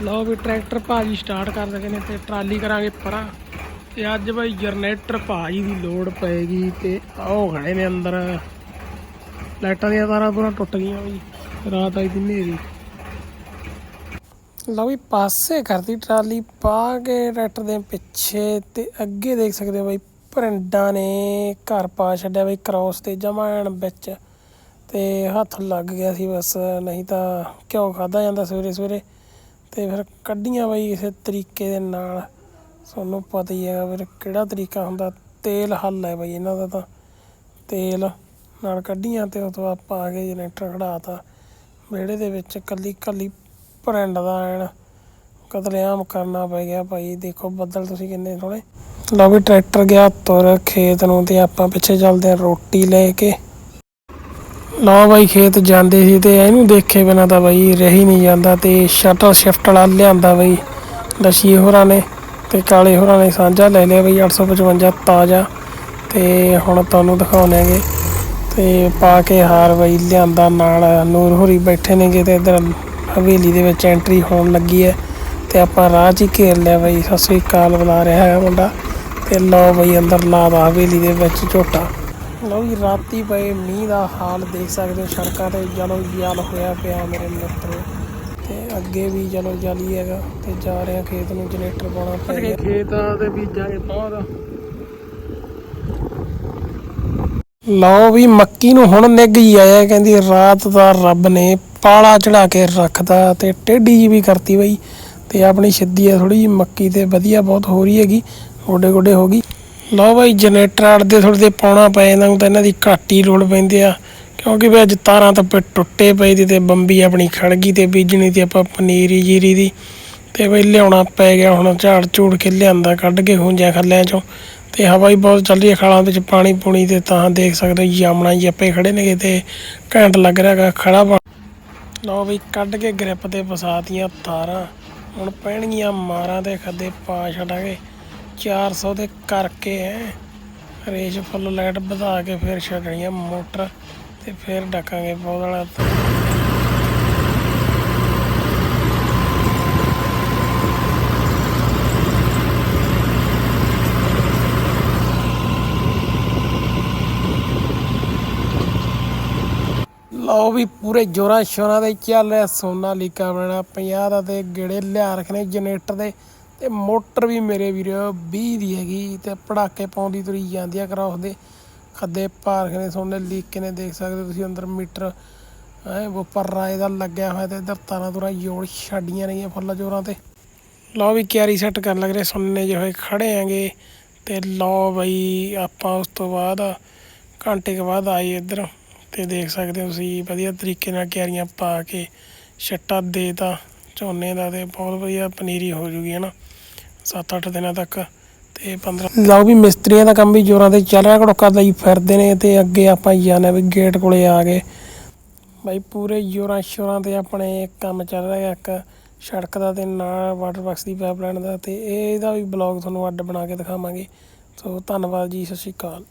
ਲਓ ਵੀ ਟਰੈਕਟਰ ਭਾਜੀ ਸਟਾਰਟ ਕਰ ਦਗੇ ਨੇ ਤੇ ਟਰਾਲੀ ਕਰਾਂਗੇ ਪਰਾਂ। ਤੇ ਅੱਜ ਬਾਈ ਜਨਰੇਟਰ ਭਾਜੀ ਦੀ ਲੋਡ ਪਏਗੀ ਤੇ ਆਓ ਖੜੇ ਨੇ ਅੰਦਰ। ਲਾਈਟਾਂ ਦੀਆਂ ਤਾਰਾਂ ਪੂਰਾ ਟੁੱਟ ਗਈਆਂ ਬਈ, ਰਾਤ ਆਈ ਦੀ ਹਨੇਰੀ ਲਓ ਵੀ ਪਾਸੇ ਕਰਦੀ ਟਰਾਲੀ, ਪਾ ਕੇ ਟਰੈਕਟਰ ਦੇ ਪਿੱਛੇ ਤੇ ਅੱਗੇ ਦੇਖ ਸਕਦੇ ਹੋ ਬਈ ਪਰਿੰਡਾਂ ਨੇ ਘਰ ਪਾ ਛੱਡਿਆ ਬਈ ਕ੍ਰੋਸ ਤੇ ਜਮਾਣ ਵਿੱਚ। ਤੇ ਹੱਥ ਲੱਗ ਗਿਆ ਸੀ ਬਸ, ਨਹੀਂ ਤਾਂ ਘਿਓ ਖਾਦਾ ਜਾਂਦਾ ਸਵੇਰੇ ਸਵੇਰੇ ਤੇ ਫਿਰ ਕੱਢੀਆਂ ਬਾਈ ਕਿਸੇ ਤਰੀਕੇ ਦੇ ਨਾਲ। ਤੁਹਾਨੂੰ ਪਤਾ ਹੀ ਹੈਗਾ ਫਿਰ ਕਿਹੜਾ ਤਰੀਕਾ ਹੁੰਦਾ। ਤੇਲ ਹੱਲ ਹੈ ਬਾਈ ਇਹਨਾਂ ਦਾ ਤਾਂ। ਤੇਲ ਨਾਲ ਕੱਢੀਆਂ ਤੇ ਉਹ ਤੋਂ ਆਪਾਂ ਆ ਕੇ ਜਨਰੇਟਰ ਖੜਾਤਾ। ਵਿਹੜੇ ਦੇ ਵਿੱਚ ਕੱਲੀ ਕੱਲੀ ਭਰਿੰਡ ਦਾ ਐਨ ਕਤਲੇਆਮ ਕਰਨਾ ਪੈ ਗਿਆ ਭਾਈ। ਦੇਖੋ ਬੱਦਲ ਤੁਸੀਂ ਕਿੰਨੇ ਸੋਹਣੇ। ਲਓ ਵੀ ਟਰੈਕਟਰ ਗਿਆ ਤੁਰ ਖੇਤ ਨੂੰ ਤੇ ਆਪਾਂ ਪਿੱਛੇ ਚੱਲਦੇ ਆ ਰੋਟੀ ਲੈ ਕੇ। ਲਓ ਬਾਈ ਖੇਤ ਜਾਂਦੇ ਸੀ ਤੇ ਇਹਨੂੰ ਦੇਖੇ ਬਿਨਾ ਤਾਂ ਬਾਈ ਰਹੀ ਨਹੀਂ ਜਾਂਦਾ ਤੇ ਸ਼ਟਲ ਸ਼ਿਫਟ ਵਾਲਾ ਲਿਆਂਦਾ ਬਾਈ ਲਸ਼ੀ ਹੋਰਾਂ ਨੇ ਤੇ ਕਾਲੇ ਹੋਰਾਂ ਨੇ ਸਾਂਝਾ ਲੈ ਲਿਆ ਬਈ 855 ਤਾਜ਼ਾ ਤੇ ਹੁਣ ਤੁਹਾਨੂੰ ਦਿਖਾਉਣੇਗੇ ਤੇ ਪਾ ਕੇ ਹਾਰ ਬਈ ਲਿਆਂਦਾ ਨਾਲ ਨੂਰ ਹੋਰੀ ਬੈਠੇ ਨੇਗੇ ਤੇ ਇਧਰ ਹਵੇਲੀ ਦੇ ਵਿੱਚ ਐਂਟਰੀ ਹੋਣ ਲੱਗੀ ਹੈ ਤੇ ਆਪਾਂ ਰਾਹ 'ਚ ਹੀ ਘੇਰ ਲਿਆ ਬਈ। ਸਤਿ ਸ੍ਰੀ ਅਕਾਲ, ਬੁਲਾ ਰਿਹਾ ਹੈ ਮੁੰਡਾ ਤੇ ਲਓ ਬਈ ਅੰਦਰ ਲਾ ਦਾ ਹਵੇਲੀ ਦੇ ਵਿੱਚ ਝੋਟਾ। ਲਓ ਜੀ ਰਾਤੀ ਪਏ ਮੀਂਹ ਦਾ ਹਾਲ ਦੇਖ ਸਕਦੇ ਹੋ ਸੜਕਾਂ ਤੇ ਜਲੋ ਜਲ ਹੋਇਆ ਪਿਆ ਮੇਰੇ ਮਿੱਤਰੋ। ਤੇ ਅੱਗੇ ਵੀ ਚਲੋ ਜਾਲੀ ਹੈਗਾ ਤੇ ਜਾ ਰਹੇ ਖੇਤ ਨੂੰ ਜਨਰੇਟਰ ਪਾਉਣਾ ਪੈ ਗਿਆ। ਖੇਤ ਤੇ ਬੀਜਾਂਗੇ ਬਹੁਤ ਲਓ ਵੀ ਮੱਕੀ ਨੂੰ ਹੁਣ ਨਿੱਘ ਹੀ ਆਇਆ ਕਹਿੰਦੀ ਰਾਤ ਦਾ ਰੱਬ ਨੇ ਪਾਲਾ ਚੜਾ ਕੇ ਰੱਖਦਾ ਤੇ ਟੇਢੀ ਜੀ ਵੀ ਕਰਤੀ ਬਈ। ਤੇ ਆਪਣੀ ਸਿੱਧੀ ਆ ਥੋੜੀ ਜੀ ਮੱਕੀ ਤੇ ਵਧੀਆ ਬਹੁਤ ਹੋ ਰਹੀ ਹੈਗੀ ਗੋਡੇ ਗੋਡੇ ਹੋ ਗਈ। ਲਓ ਬਾਈ, ਜਨਰੇਟਰ ਅੜਦੇ ਥੋੜੇ ਦੇ ਪਾਉਣਾ ਪੈ ਜਾਂਦਾ ਹੁਣ ਤਾਂ ਇਹਨਾਂ ਦੀ ਘੱਟ ਹੀ ਲੋੜ ਪੈਂਦੀ ਆ। ਕਿਉਂਕਿ ਵੀ ਅੱਜ ਤਾਰਾਂ ਤਾਂ ਪੇ ਟੁੱਟੇ ਪਏ ਦੀ ਤੇ ਬੰਬੀ ਆਪਣੀ ਖੜ ਗਈ ਤੇ ਬੀਜਣੀ ਤੇ ਆਪਾਂ ਪਨੀਰੀ ਜੀਰੀ ਦੀ। ਤੇ ਬਈ ਲਿਆਉਣਾ ਪੈ ਗਿਆ ਹੁਣ, ਝਾੜ ਝੂੜ ਕੇ ਲਿਆਂਦਾ ਕੱਢ ਕੇ ਹੁੰਜਿਆ ਖੱਲਿਆਂ ਚੋਂ। ਤੇ ਹਵਾ ਹੀ ਬਹੁਤ ਚੱਲ ਰਹੀ ਹੈ, ਖਾਲਾਂ ਵਿੱਚ ਪਾਣੀ ਪੂਣੀ ਤੇ ਤਾਂ ਦੇਖ ਸਕਦੇ ਹੋ ਜਾਮਣਾ ਜੀ ਆਪੇ ਖੜੇ ਨੇਗੇ ਤੇ ਘੈਂਟ ਲੱਗ ਰਿਹਾ ਹੈਗਾ, ਖੜਾ ਬਣ। ਲਓ ਵੀ ਕੱਢ ਕੇ ਗ੍ਰਿਪ ਤੇ ਫਸਾਤੀਆਂ ਤਾਰਾਂ। ਹੁਣ ਪੈਣਗੀਆਂ ਮਾਰਾਂ ਤੇ ਖੱਦੇ ਪਾ ਛੱਡਾਂਗੇ। 400 ਦੇ ਕਰਕੇ ਐ ਰੇਸ਼ ਫੁੱਲ ਲਾਈਟ ਵਧਾ ਕੇ ਫਿਰ ਛੱਡਣੀ ਹੈ ਮੋਟਰ ਤੇ ਫਿਰ ਡਕਾਂਗੇ ਬਹੁਤ ਵਾਲਾ ਲਓ ਵੀ ਪੂਰੇ ਜੋਰਾਂ ਸ਼ੋਰਾਂ ਦੇ ਚੱਲ ਰਿਹਾ ਸੋਨਾ ਲੀਕਾ ਬਣਨਾ 50 ਦਾ ਤੇ ਗੇੜੇ ਲਿਆ ਰੱਖਣੇ ਜਨਰੇਟਰ ਦੇ। ਤੇ ਮੋਟਰ ਵੀ ਮੇਰੇ ਵੀਰ 20 ਦੀ ਹੈਗੀ ਤੇ ਪੜਾਕੇ ਪਾਉਂਦੀ ਤੁਰੀ ਜਾਂਦੀ ਆ ਕਰਾਉਸ ਦੇ। ਖੱਦੇ ਭਾਰਖ ਨੇ, ਸੋਨੇ ਲੀਕ ਨੇ ਦੇਖ ਸਕਦੇ ਹੋ ਤੁਸੀਂ ਅੰਦਰ ਮੀਟਰ। ਐ ਉੱਪਰ ਰਾਏ ਦਾ ਲੱਗਿਆ ਹੋਇਆ ਤੇ ਇਧਰ ਤਾਰਾਂ ਤੁਰਾਂ ਜੋੜ ਛੱਡੀਆਂ ਰਹੀਆਂ ਫੁੱਲ ਜੋਰਾਂ ਤੇ। ਲਓ ਵੀ ਕਿਆਰੀ ਸੈੱਟ ਕਰਨ ਲੱਗ ਰਹੇ ਸੋਨੇ ਜਿਹੇ ਹੋਏ ਖੜੇ ਆਂਗੇ ਤੇ ਲਓ ਬਈ ਆਪਾਂ ਉਸ ਤੋਂ ਬਾਅਦ ਘੰਟੇ ਕੁ ਬਾਅਦ ਆਏ ਇੱਧਰ। ਤੇ ਦੇਖ ਸਕਦੇ ਹੋ ਤੁਸੀਂ ਵਧੀਆ ਤਰੀਕੇ ਨਾਲ ਕਿਆਰੀਆਂ ਪਾ ਕੇ, ਛੱਟਾ ਦੇਤਾ ਝੋਨੇ ਦਾ ਤੇ ਬਹੁਤ ਵਧੀਆ ਪਨੀਰੀ ਹੋ ਜੂਗੀ, ਹਨਾ। 7-8 ਦਿਨਾਂ ਤੱਕ ਤੇ 15 ਲਓ ਵੀ ਮਿਸਤਰੀਆਂ ਦਾ ਕੰਮ ਵੀ ਜੋਰਾਂ ਤੇ ਚੱਲ ਰਿਹਾ, ਘੜੋਕਾ ਲਈ ਫਿਰਦੇ ਨੇ ਤੇ ਅੱਗੇ ਆਪਾਂ ਜਾਣਾ ਵੀ ਗੇਟ ਕੋਲੇ ਆ ਗਏ ਬਾਈ ਪੂਰੇ ਜੋਰਾਂ ਸ਼ੋਰਾਂ ਤੇ ਆਪਣੇ ਕੰਮ ਚੱਲ ਰਿਹਾ ਇੱਕ ਸੜਕ ਦਾ ਤੇ ਨਾਲ ਵਾਟਰ ਬਾਕਸ ਦੀ ਪਾਈਪਲਾਈਨ ਦਾ ਤੇ ਇਹਦਾ ਵੀ ਬਲੌਗ ਤੁਹਾਨੂੰ ਅੱਡ ਬਣਾ ਕੇ ਦਿਖਾਵਾਂਗੇ। ਸੋ ਧੰਨਵਾਦ ਜੀ, ਸਤਿ ਸ਼੍ਰੀ ਅਕਾਲ।